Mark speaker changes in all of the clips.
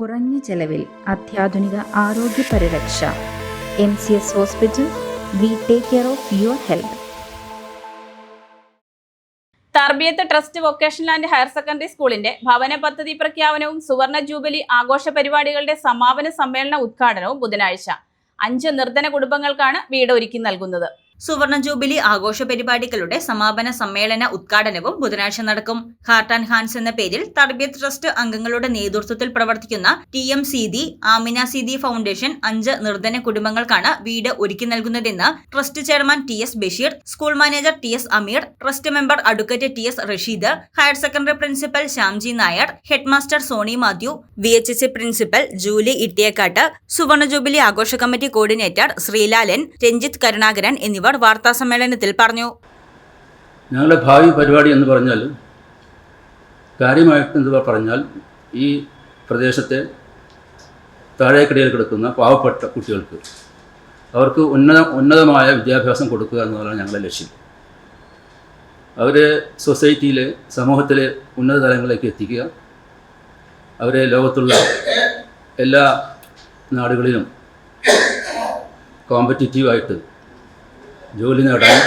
Speaker 1: കുറഞ്ഞ ചെലവിൽ അത്യാധുനിക ആരോഗ്യ പരിരക്ഷ. M C S hospital we take care of your health.
Speaker 2: Tarbiyath trust vocational and higher secondary സ്കൂളിന്റെ ഭവന പദ്ധതി പ്രഖ്യാപനവും സുവർണ ജൂബിലി ആഘോഷ പരിപാടികളുടെ സമാപന സമ്മേളന ഉദ്ഘാടനവും ബുധനാഴ്ച. അഞ്ച് നിർധന കുടുംബങ്ങൾക്കാണ് വീട് ഒരുക്കി നൽകുന്നത്.
Speaker 3: സുവർണ ജൂബിലി ആഘോഷ പരിപാടികളുടെ സമാപന സമ്മേളന ഉദ്ഘാടനവും ബുധനാഴ്ച നടക്കും. ഹാർട്ട് ആൻഡ് ഹാൻഡ്സ് എന്ന പേരിൽ തർബിയത്ത് ട്രസ്റ്റ് അംഗങ്ങളുടെ നേതൃത്വത്തിൽ പ്രവർത്തിക്കുന്ന T M Seethi Amina Seethi foundation അഞ്ച് നിർധന കുടുംബങ്ങൾക്കാണ് വീട് ഒരുക്കി നൽകുന്നതെന്ന് trust chairman T S Basheer school manager T S Ameer trust member advocate T S Rasheed higher secondary principal Shyamji Nair headmaster Soni Mathew V H S C principal Julie Ittiyakkatt സുവർണ jubilee ആഘോഷ committee coordinator Sreelalan Ranjith Karunakaran എന്നിവർ വാർത്താ സമ്മേളനത്തിൽ പറഞ്ഞു.
Speaker 4: ഞങ്ങളുടെ ഭാവി പരിപാടി എന്ന് പറഞ്ഞാൽ കാര്യമായിട്ട് എന്ത് പറഞ്ഞാൽ ഈ പ്രദേശത്തെ താഴേക്കിടയിൽ കിടക്കുന്ന പാവപ്പെട്ട കുട്ടികൾക്ക് അവർക്ക് ഉന്നത ഉന്നതമായ വിദ്യാഭ്യാസം കൊടുക്കുക എന്നതാണ് ഞങ്ങളുടെ ലക്ഷ്യം. അവരെ സൊസൈറ്റിയിലെ സമൂഹത്തിലെ ഉന്നത തലങ്ങളിലേക്ക് എത്തിക്കുക. അവരെ ലോകത്തുള്ള എല്ലാ നാടുകളിലും കോമ്പറ്റീറ്റീവായിട്ട് ജോലി നേടാൻ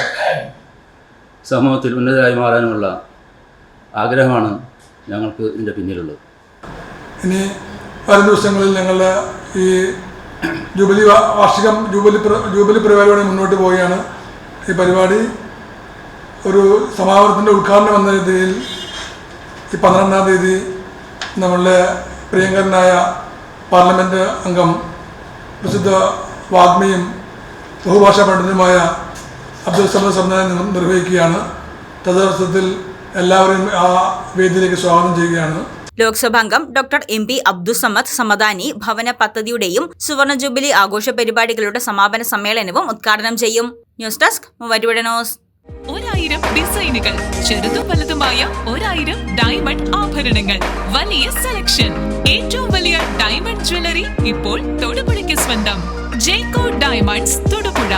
Speaker 4: സമൂഹത്തിൽ ഉന്നതരായി മാറാനുമുള്ള ആഗ്രഹമാണ് ഞങ്ങൾക്ക് ഇതിന്റെ പിന്നിലുള്ളത്.
Speaker 5: ഇനി വരും ദിവസങ്ങളിൽ ഞങ്ങളുടെ ഈ ജൂബിലി വാർഷികം ജൂബിലി ജൂബിലി പരിപാടിയോടെ മുന്നോട്ട് പോവുകയാണ്. ഈ പരിപാടി ഒരു സമാപനത്തിന്റെ ഉദ്ഘാടനം എന്ന രീതിയിൽ ഈ പന്ത്രണ്ടാം തീയതി നമ്മളുടെ പ്രിയങ്കരനായ പാർലമെന്റ് അംഗം പ്രസിദ്ധ വാഗ്മിയും ബഹുഭാഷാ പണ്ഡിതനുമായ അബ്ദുൽ സമദ് സംവിധാനം നിർവഹിക്കുകയാണ്. തദ്ദേശത്തിൽ എല്ലാവരെയും ആ വേദിയിലേക്ക് സ്വാഗതം ചെയ്യുകയാണ്.
Speaker 3: ലോക്സഭാംഗം doctor M P Abdussamad Samadani ഭവന പദ്ധതിയുടെയും സുവർണ ജൂബിലി ആഘോഷ പരിപാടികളുടെ സമാപന സമ്മേളനവും ഉദ്ഘാടനം ചെയ്യും. News desk Muvattupuzha news.
Speaker 6: ഒരായിരം ഡിസൈനുകൾ ചെറുതും വലുതുമായ ഒരായിരം ഡയമണ്ട് ആഭരണങ്ങൾ വലിയ സെലക്ഷൻ. ഏറ്റവും വലിയ ഡയമണ്ട് ജ്വല്ലറി ഇപ്പോൾ തൊടുപുഴയ്ക്ക് സ്വന്തം. Jecko diamonds Thodupuzha.